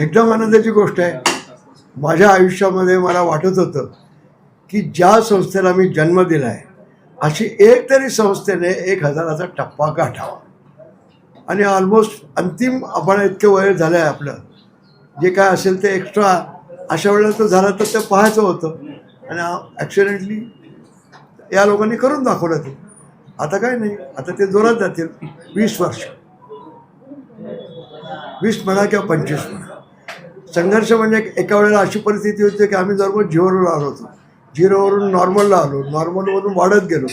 एकदम आनंदाची गोष्ट आहे. माझ्या आयुष्यामध्ये मला वाटत होतं की ज्या संस्थेला मी जन्म दिला आहे अशी एक तरी संस्थेने एक हजाराचा टप्पा गाठावा. आणि ऑलमोस्ट अंतिम आपण इतकं वय झालं आहे आपलं. जे काय असेल ते एक्स्ट्रा अशा वेळेला तर झालं तर ते पाहायचं होतं. आणि ॲक्सिडेंटली या लोकांनी करून दाखवलं ते. आता काय नाही. आता ते जोरात जातील. वीस वर्ष. वीस म्हणा किंवा पंचवीस म्हणा. संघर्ष म्हणजे एका वेळेला अशी परिस्थिती होती की आम्ही जवळपास झिरोवर आलो होतो. झिरोवरून नॉर्मलला आलो. नॉर्मलवरून वाढत गेलो.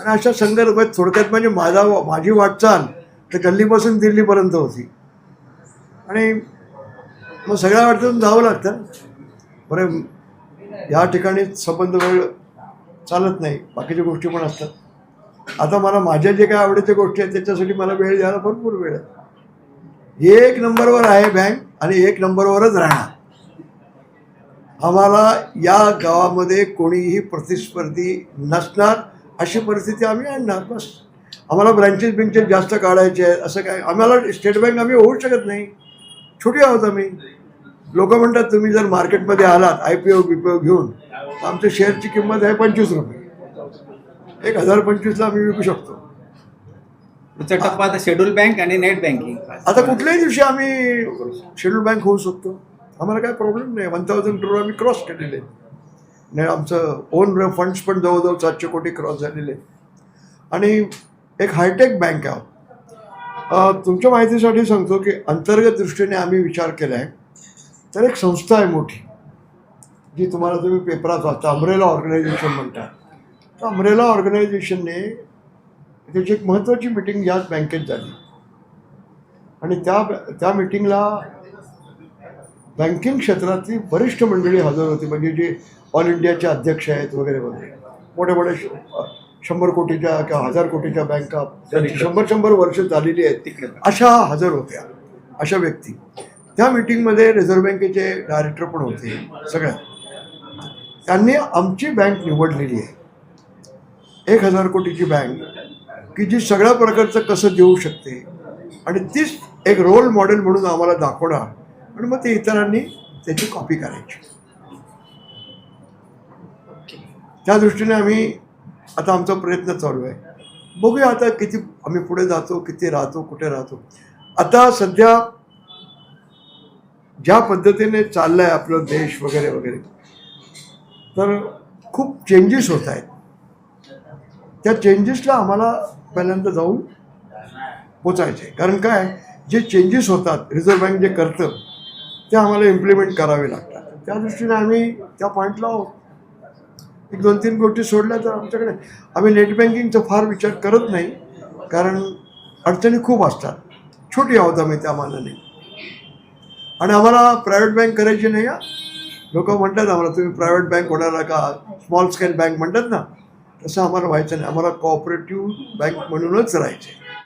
आणि अशा संघर्ष थोडक्यात म्हणजे माझा माझी वाटचाल तर गल्लीपासून दिल्लीपर्यंत होती. आणि मग सगळ्या वाटतून जावं लागतं. बरं या ठिकाणी संबंध वेळ चालत नाही. बाकीच्या गोष्टी पण असतात. आता मला माझ्या जे काय आवडीच्या गोष्टी आहेत त्याच्यासाठी मला वेळ द्यायला भरपूर वेळ आहे. एक नंबरवर आहे बँक. आणि एक नंबरवरच राहणार. आम्हाला या गावामध्ये कोणीही प्रतिस्पर्धी नसणार अशी परिस्थिती आम्ही आणणार बस. आम्हाला ब्रँचेस बिंचेस जास्त काढायचे आहेत असं काय? आम्हाला स्टेट बँक आम्ही होऊ शकत नाही. छोटी आहोत आम्ही. लोक म्हणतात तुम्ही जर मार्केटमध्ये आलात I P O B P O घेऊन तर आमच्या शेअरची किंमत आहे पंचवीस रुपये. एक हजार पंचवीसला आम्ही विकू शकतो. पुढचा टप्पा आता शेड्यूल बँक आणि नेट बँकिंग आता कुठल्याही दिवशी आम्ही शेड्यूल बँक होऊ शकतो. आम्हाला काय प्रॉब्लेम नाही. वन थाउजंड करोड आम्ही क्रॉस केलेले. नाही आमचं ओन फंड्स पण जवळजवळ सातशे कोटी क्रॉस झालेले. आहेत. आणि एक हायटेक बँक आहे. तुमच्या माहितीसाठी सांगतो की अंतर्गत दृष्टीने आम्ही विचार केला आहे तर एक संस्था आहे मोठी जी तुम्हाला तुम्ही पेपरात वाचता अमरेला ऑर्गनायझेशन म्हणतात. तर अमरेला ऑर्गनायझेशनने त्याची एक महत्त्वाची मिटिंग याच बँकेत झाली. आणि त्या त्या मिटिंगला बँकिंग क्षेत्रातली वरिष्ठ मंडळी हजर होती. म्हणजे जे ऑल इंडियाचे अध्यक्ष आहेत वगैरे वगैरे. मोठ्या श- शंभर कोटीच्या किंवा हजार कोटीच्या बँका त्यांची शंभर शंभर वर्ष झालेली आहेत. तिकडे. अशा हजर होत्या. अशा व्यक्ती. त्या मिटिंगमध्ये रिझर्व्ह बँकेचे डायरेक्टर पण होते. सगळ्या. त्यांनी आमची बँक निवडलेली आहे. एक हजार कोटीची बँक की जी सगळ्या प्रकारचं कसं देऊ शकते. आणि तीच एक रोल मॉडेल म्हणून आम्हाला दाखवणार. आणि मग ते इतरांनी त्याची कॉपी करायची. त्या दृष्टीने आम्ही आता आमचा प्रयत्न चालू आहे. बघूया आता किती आम्ही पुढे जातो किती राहतो कुठे राहतो. आता सध्या ज्या पद्धतीने चाललं आहे आपलं देश वगैरे वगैरे तर खूप चेंजेस होत आहेत. त्या चेंजेसला आम्हाला पहिल्यांदा जाऊन पोचायचे. कारण काय? जे चेंजेस होतात रिझर्व्ह बँक जे करतं ते आम्हाला इम्प्लिमेंट करावे लागतात. त्या दृष्टीने आम्ही त्या पॉईंटला एक दोन तीन गोष्टी सोडल्या तर आमच्याकडे आम्ही नेट बँकिंगचा फार विचार करत नाही कारण अडचणी खूप असतात. छोटी आहोत आम्ही त्या मानाने. आणि आम्हाला प्रायव्हेट बँक करायची नाही लोक म्हणतात आम्हाला तुम्ही प्रायव्हेट बँक होणार का? स्मॉल स्केल बँक म्हणतात ना. तसं आम्हाला व्हायचं नाही. आम्हाला कॉपरेटिव्ह बँक म्हणूनच राहायचे.